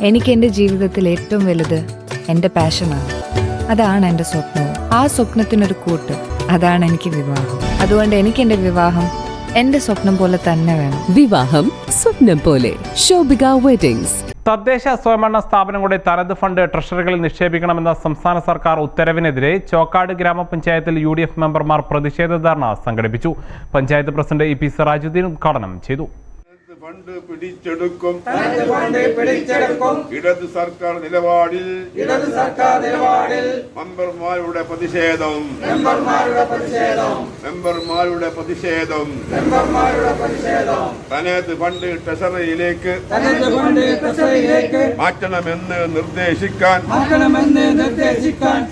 എനിക്ക് എന്റെ ജീവിതത്തിൽ ഏറ്റവും വലുത് എന്റെ പാഷനാണ്. അതാണ് എന്റെ സ്വപ്നവും. ആ സ്വപ്നത്തിനൊരു കൂട്ട്. അതാണ് എനിക്ക് വിവാഹം. അതുകൊണ്ട് എനിക്ക് എന്റെ വിവാഹം എന്റെ സ്വപ്നം പോലെ തന്നെ വേണം. വിവാഹം സ്വപ്നം പോലെ. ശോഭിക വെഡിങ്സ് തദ്ദേശ സ്വയംഭരണ സ്ഥാപനങ്ങളുടെ തനത് ഫണ്ട് ട്രഷറികളിൽ നിക്ഷേപിക്കണമെന്ന സംസ്ഥാന സർക്കാർ ഉത്തരവിനെതിരെ ചോക്കാട് ഗ്രാമപഞ്ചായത്തിൽ യു ഡി എഫ് മെമ്പർമാർ പ്രതിഷേധ ധർണ സംഘടിപ്പിച്ചു. Panchayat president E P Sirajuddin ഉദ്ഘാടനം ചെയ്തു. ഫണ്ട് പിടിച്ചെടുക്കും. ഇടത് സർക്കാർ നിലപാടിൽ. ഇടത് സർക്കാർ നിലപാടിൽ. മെമ്പർമാരുടെ പ്രതിഷേധം. മെമ്പർമാരുടെ പ്രതിഷേധം. മെമ്പർമാരുടെ പ്രതിഷേധം. മെമ്പർമാരുടെ പ്രതിഷേധം. തനത് ഫണ്ട് ട്രഷറിയിലേക്ക് മാറ്റണമെന്ന് നിർദ്ദേശിക്കാൻ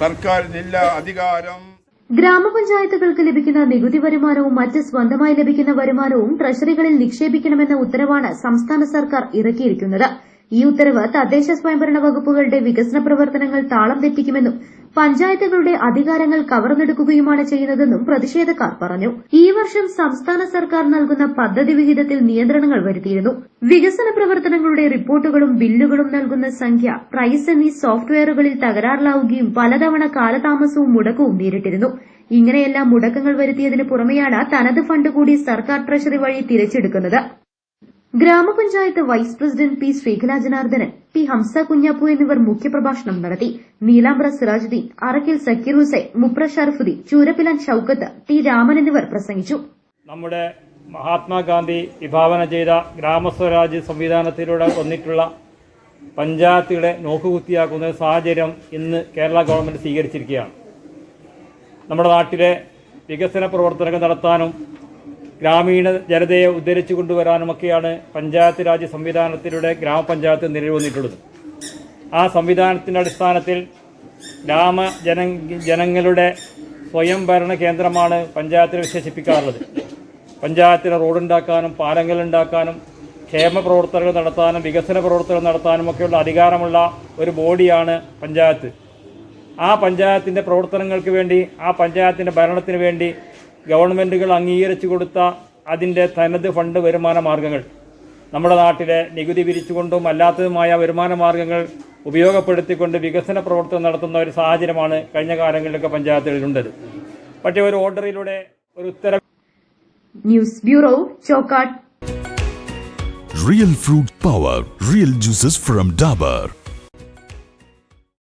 സർക്കാരിനില്ല അധികാരം. ഗ്രാമപഞ്ചായത്തുകൾക്ക് ലഭിക്കുന്ന നികുതി വരുമാനവും മറ്റ് സ്വന്തമായി ലഭിക്കുന്ന വരുമാനവും ട്രഷറികളിൽ നിക്ഷേപിക്കണമെന്ന ഉത്തരവാണ് സംസ്ഥാന സർക്കാർ ഇറക്കിയിരിക്കുന്നത്. ഈ ഉത്തരവ് തദ്ദേശ സ്വയംഭരണ വകുപ്പുകളുടെ വികസന പ്രവർത്തനങ്ങൾ താളം തെറ്റിക്കുമെന്നും പഞ്ചായത്തുകളുടെ അധികാരങ്ങൾ കവർന്നെടുക്കുകയുമാണ് ചെയ്യുന്നതെന്നും പ്രതിഷേധക്കാർ പറഞ്ഞു. ഈ വർഷം സംസ്ഥാന സർക്കാർ നൽകുന്ന പദ്ധതി വിഹിതത്തിൽ നിയന്ത്രണങ്ങൾ വരുത്തിയിരുന്നു. വികസന പ്രവർത്തനങ്ങളുടെ റിപ്പോർട്ടുകളും ബില്ലുകളും നൽകുന്ന സംഖ്യ പ്രൈസ് എന്നീ സോഫ്റ്റ്വെയറുകളിൽ തകരാറിലാവുകയും പലതവണ കാലതാമസവും മുടക്കവും നേരിട്ടിരുന്നു. ഇങ്ങനെയെല്ലാം മുടക്കങ്ങൾ വരുത്തിയതിന് പുറമെയാണ് തനത് ഫണ്ട് കൂടി സർക്കാർ ട്രഷറി വഴി തിരിച്ചെടുക്കുന്നത്. ഗ്രാമപഞ്ചായത്ത് vice president P Sreekala Janardhanan P Hamza Kunhappu എന്നിവർ മുഖ്യപ്രഭാഷണം നടത്തി. നീലാംബ്ര സിറാജുദ്ദീൻ അറക്കിൽ സക്കീർ ഹുസൈൻ മുപ്ര ഷറഫുദ്ദീൻ ചൂരപ്പിലാൻ ഷൌക്കത്ത് ടി രാമൻ എന്നിവർ പ്രസംഗിച്ചു. നമ്മുടെ മഹാത്മാഗാന്ധി വിഭാവന ചെയ്ത ഗ്രാമസ്വരാജ് സംവിധാനത്തിലൂടെ വന്നിട്ടുള്ള പഞ്ചായത്തുകളെ നോക്കുകുത്തിയാക്കുന്ന സാഹചര്യം ഇന്ന് കേരള ഗവൺമെന്റ് സ്വീകരിച്ചിരിക്കുകയാണ്. നമ്മുടെ നാട്ടിലെ വികസന പ്രവർത്തനങ്ങൾ നടത്താനും ഗ്രാമീണ ജനതയെ ഉദ്ധരിച്ചു കൊണ്ടുവരാനുമൊക്കെയാണ് പഞ്ചായത്ത് രാജ് സംവിധാനത്തിലൂടെ ഗ്രാമപഞ്ചായത്ത് നിലവിൽ വന്നിട്ടുള്ളത് ആ സംവിധാനത്തിന്റെ അടിസ്ഥാനത്തിൽ ഗ്രാമ ജന ജനങ്ങളുടെ സ്വയംഭരണ കേന്ദ്രമാണ് പഞ്ചായത്തിനെ വിശേഷിപ്പിക്കാറുള്ളത്. പഞ്ചായത്തിന് റോഡുണ്ടാക്കാനും പാലങ്ങൾ ഉണ്ടാക്കാനും ക്ഷേമ പ്രവർത്തനങ്ങൾ നടത്താനും വികസന പ്രവർത്തനങ്ങൾ നടത്താനും ഒക്കെയുള്ള അധികാരമുള്ള ഒരു ബോഡിയാണ് പഞ്ചായത്ത്. ആ പഞ്ചായത്തിന്റെ പ്രവർത്തനങ്ങൾക്ക് വേണ്ടി ആ പഞ്ചായത്തിന്റെ ഭരണത്തിന് വേണ്ടി ഗവൺമെന്റുകൾ അംഗീകരിച്ചു കൊടുത്ത അതിന്റെ തനത് ഫണ്ട് വരുമാന മാർഗങ്ങൾ. നമ്മുടെ നാട്ടിലെ നികുതി പിരിച്ചുകൊണ്ടും അല്ലാത്തതുമായ വരുമാന മാർഗങ്ങൾ ഉപയോഗപ്പെടുത്തിക്കൊണ്ട് വികസന പ്രവർത്തനം നടത്തുന്ന ഒരു സാഹചര്യമാണ് കഴിഞ്ഞ കാലങ്ങളിലൊക്കെ പഞ്ചായത്തുകളിലുണ്ടത്. പക്ഷേ ഒരു ഓർഡറിലൂടെ ഒരു ഉത്തരവ് news bureau Chokkad real fruit power real juices from Dabur.